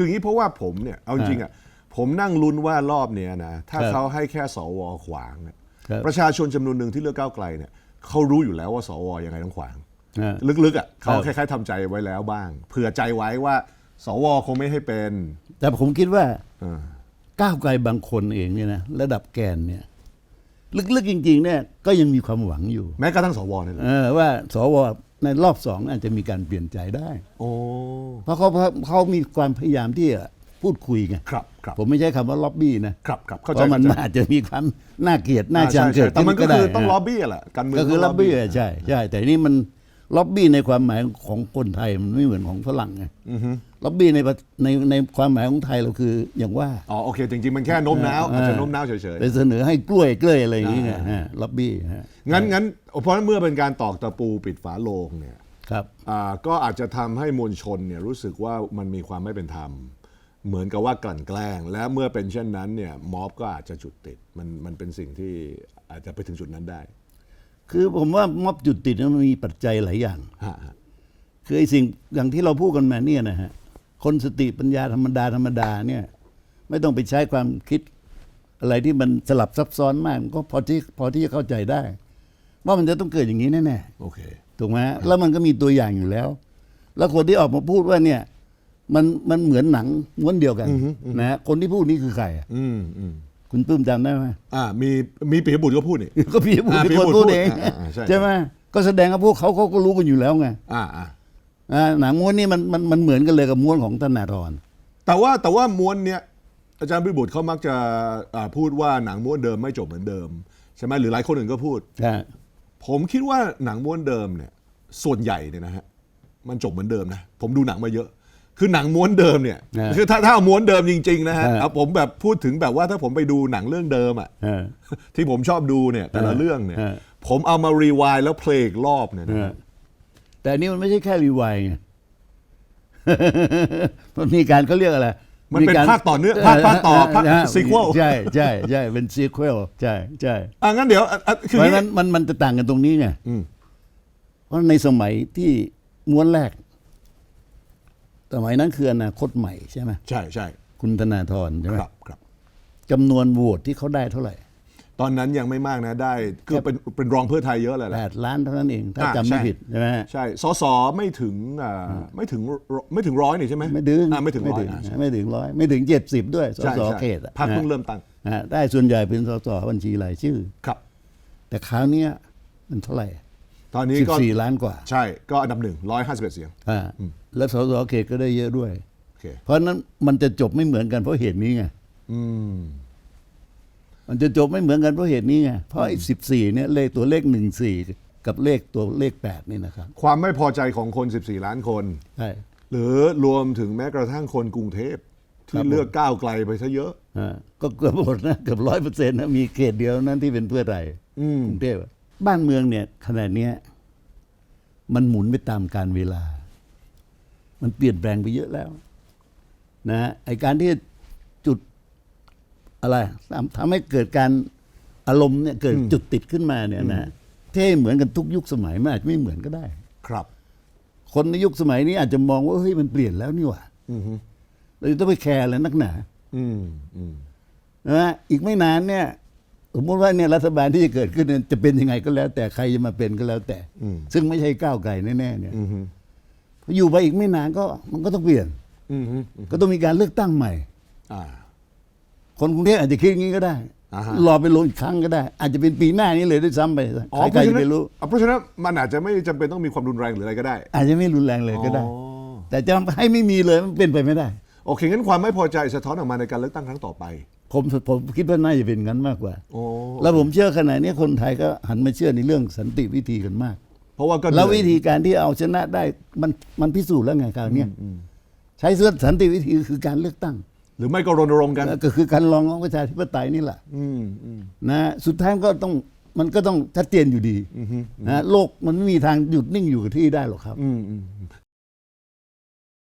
คืออย่างนี้เพราะว่าผมเนี่ยเอาจริงๆอะผมนั่งลุ้นว่ารอบเนี้ยนะถ้าครับเขาให้แค่สวขวางอะครับประชาชนจำนวนหนึ่งที่เลือกก้าวไกลเนี่ยเขารู้อยู่แล้วว่าสวยังไงต้องขวางฮะลึกๆอะเขาครับคล้ายๆทำใจไว้แล้วบ้าง เผื่อใจไว้ว่า สวคงไม่ให้เป็น แต่ผมคิดว่าเออก้าวไกลบางคนเองเนี่ยนะระดับแกนเนี่ยลึกๆจริง ๆ เนี่ยก็ยังมีความหวังอยู่ แม้กระทั่งสวเนี่ยนะเออว่าสว ในรอบสองอาจจะมีการเปลี่ยนใจได้ โอ้ เพราะเขาเขามีความพยายามที่จะพูดคุยไงครับครับผมไม่ใช้คำว่าล็อบบี้นะครับครับเพเข้าใจราะมันเข้าใจอาจจะมีความน่าเกลียดน่าชังอ่าใช่เกิดใช่แต่มันก็ได้คือต้องนะล็อบบี้อะแหละการเมืองก็คือต้งล็อบบี้อะใช่ใช่แต่นี่มันล็อบบี้ในความหมายของคนไทยมันไม่เหมือนของฝรั่งไง ล็อบบี้ในประในในความหมายของไทยเราคืออย่างว่า อ๋อโอเค จริง ๆ มันแค่โน้มน้าวอาจจะโน้มน้าวเฉยไปเสนอให้กล้วยกล้วยอะไรอย่างนี้ไงฮะล็อบบี้ฮะๆ งั้นงั้นเพราะฉะนั้นเมื่อเป็นการตอกตะปูปิดฝาโลงเนี่ยครับ อ่าก็อาจจะทำให้มวลชนเนี่ยรู้สึกว่ามันมีความไม่เป็นธรรม เหมือนกับว่ากลั่นแกล้ง และเมื่อเป็นเช่นนั้นเนี่ยม็อบก็อาจจะจุดติดมันมันเป็นสิ่งที่อาจจะไปถึงจุดนั้นได้คือผมว่าม็อบจุดติดนั้นมันมีปัจจัยหลายอย่าง ฮะฮะ คือไอ้สิ่งอย่างที่เราพูดกันมาเนี่ยนะฮะ คนสติปัญญาธรรมดาธรรมดาเนี่ยไม่ต้องไปใช้ความคิดอะไรที่มันสลับซับซ้อนมากมันก็พอที่พอที่จะเข้าใจได้ ว่ามันจะต้องเกิดอย่างนี้แน่โอเคๆถูกไหมฮะแล้วมันก็มีตัวอย่างอยู่แล้ว แล้วคนที่ออกมาพูดว่าเนี่ย มันมันเหมือนหนังม้วนเดียวกันนะฮะคนที่พูดนี่คือใครอะอืมอืมคุณปื้มจำได้ไหม อ่ามีมีปียบุตรก็พูดนี่ ก็พี่พูดอ่าเป็นพี่คนพูดพูดเองอ่าอ่าใช่ ใช่ไหมก็แสดงว่าพวกเขาเขาก็รู้กันอยู่แล้วไง อ่าอ่า อ่าหนังม้วนนี่มันมันมันเหมือนกันเลยกับม้วนของธนาธร แต่ว่าแต่ว่าม้วนเนี่ยอาจารย์พิบุตรเขามักจะอ่าพูดว่าหนังม้วนเดิมไม่จบเหมือนเดิม ใช่ไหมหรือหลายคนอื่นก็พูดใช่ผมคิดว่าหนังม้วนเดิมเนี่ยส่วนใหญ่เนี่ยนะฮะมันจบเหมือนเดิมนะผมดูหนังมาเยอะ คือหนังม้วนเดิมเนี่ยคือถ้าถ้าเอาม้วนเดิมจริงๆนะฮะเอาผมแบบพูดถึงแบบว่าถ้าผมไปดูหนังเรื่องเดิมอะ เออ ที่ผมชอบดูเนี่ยแต่ละเรื่องเนี่ยเออผมเอามารีวายแล้วเพลงอีกรอบเนี่ยเอนะอฮะ แต่อันนี้มันไม่ใช่แค่รีไวายไง มันมีการเขาเรียกอะไรมันเป็นกรภาคต่อเนื่องภาคภาคต่อภาคฮะซีควลใช่ใช่ใช่เป็นซีควลใช่ใช่อะงั้นเดี๋ยวอะอะคือเพอราะย่างฉะนั้นนี้มันมันจะต่างกันตรงนี้ไงอืมเพราะในสมัยที่ม้วนแรก สมัยนั้นคืออนาคตใหม่ใช่ไหมใช่ใช่คุณธนาธรใช่ไหมครับครับจำนวนโหวตที่เขาได้เท่าไหร่ ตอนนั้นยังไม่มากนะได้ก็เป็นเป็นรองเพื่อไทยเยอะเลยแหแปละดล้านเท่านั้นเอง ถ้าอ่าจำไม่ใช่ผิดใช่ไหมฮะ ใช่สสไม่ถึงอ่าไม่ถึงไม่ถึงร้อยนี่ใช่ไหมไม่ถึงอ่าไม่ถึงไม่ร้อยถึงอ่าใช่ไม่ถึงร้อยไม่ถึงเจ็ดสิบด้วยสใช่สใช่เขตอะพรรคเพิ่งเริ่มตั้งอ่าได้ส่วนใหญ่เป็นสสบัญชีรายชื่อ ครับ แต่คราวเนี้ยมันเท่าไหร่ตอนนี้สิบก็สี่ล้านกว่าใช่ก็อันดับหนึ่งร้อยห้าสิบเอ็ดเสียงอ่าแล้วสสเขตก็ได้เยอะด้วย โอเคเพราะฉะนั้นมันจะจบไม่เหมือนกันเพราะเหตุนี้ไง อืม มันจะจบไม่เหมือนกันเพราะเหตุนี้ไง เพราะไอ้สิบสี่เนี่ยเลขตัวเลขหนึ่งสี่กับเลขตัวเลขแปดนี่นะครับ ความไม่พอใจของคน 14 ล้านคน ใช่ หรือรวมถึงแม้กระทั่งคนกรุงเทพครัที่บผมเลือกก้าวไกลไปซะเยอะอ่าก็เกือบหมดนะเกือบร้อยเปอร์เซ็นต์นะมีเขตเดียวนั้นที่เป็นเพื่อไทยอืมกรุงเทพอะบ้านเมืองเนี่ยขนาดเนี้ยมันหมุนไปตามการเวลา มันเปลี่ยนแปลงไปเยอะแล้ว นะไอการที่จุด อะไรทำทำให้เกิดการอารมณ์เนี่ยเกิดจุดติดขึ้นมาเนี่ยนะเท่เหมือนกันทุกยุคสมัยมันอาจจะไม่เหมือนก็ได้ ครับ คนในยุคสมัยนี้อาจจะมองว่าเฮ้ยมันเปลี่ยนแล้วนี่หว่าอืมฮึเราจะต้องไปแคร์อะไรนักหนาอืมอืมนะอีกไม่นานเนี่ยสมมติว่าเนี่ยรัฐบาลที่จะเกิดขึ้นเนี่ยจะเป็นยังไงก็แล้ว แต่ใครจะมาเป็นก็แล้วแต่ ซึ่งไม่ใช่ก้าวไกลแน่ๆเนี่ยอืมฮึพออยู่ไปอีกไม่นานก็มันก็ต้องเปลี่ยน อืมฮึก็ต้องมีการเลือกตั้งใหม่ อ่า คนกรุงเทพอาจจะคิดอย่างนี้ก็ได้ อ่าฮะ รอไปลงอีกครั้งก็ได้ อาจจะเป็นปีหน้านี้เลยด้วยซ้ำไปอ๋อใคเพรราะๆฉะจะนั้ไปนรู้อะเพราะฉะนั้นมันอาจจะไม่จำเป็นต้องมีความรุนแรงหรืออะไรก็ได้ อาจจะไม่รุนแรงเลยก็ได้ อ๋อ แต่จะให้ไม่มีเลยมันเป็นไปไม่ได้ โอเคงั้นความไม่พอใจสะท้อนออกมาในการเลือกตั้งครั้งต่อไปผมผมคิดว่าน่าจะเป็นงั้นมากกว่า โอ้แล้วผมเชื่อขนาดนี้คนไทยก็หันมาเชื่อในเรื่องสันติวิธีกันมาก เพราะว่าก็แล้วเหนื่วิอยธีการที่เอาชนะได้มันมันพิสูจน์แล้วไงคราวเนี้ยใช้เสื้อสันติวิธีคือการเลือกตั้ง หรือไม่ก็รณรงค์กันก็คือการลองของประชาธิปไตยนี่แหละอืมอืมนะสุดท้ายมันก็ต้องมันก็ต้องชัดเจนอยู่ดีนะโลกมันไม่มีทางหยุดนิ่งอยู่กับที่ได้หรอกครับอืมอืม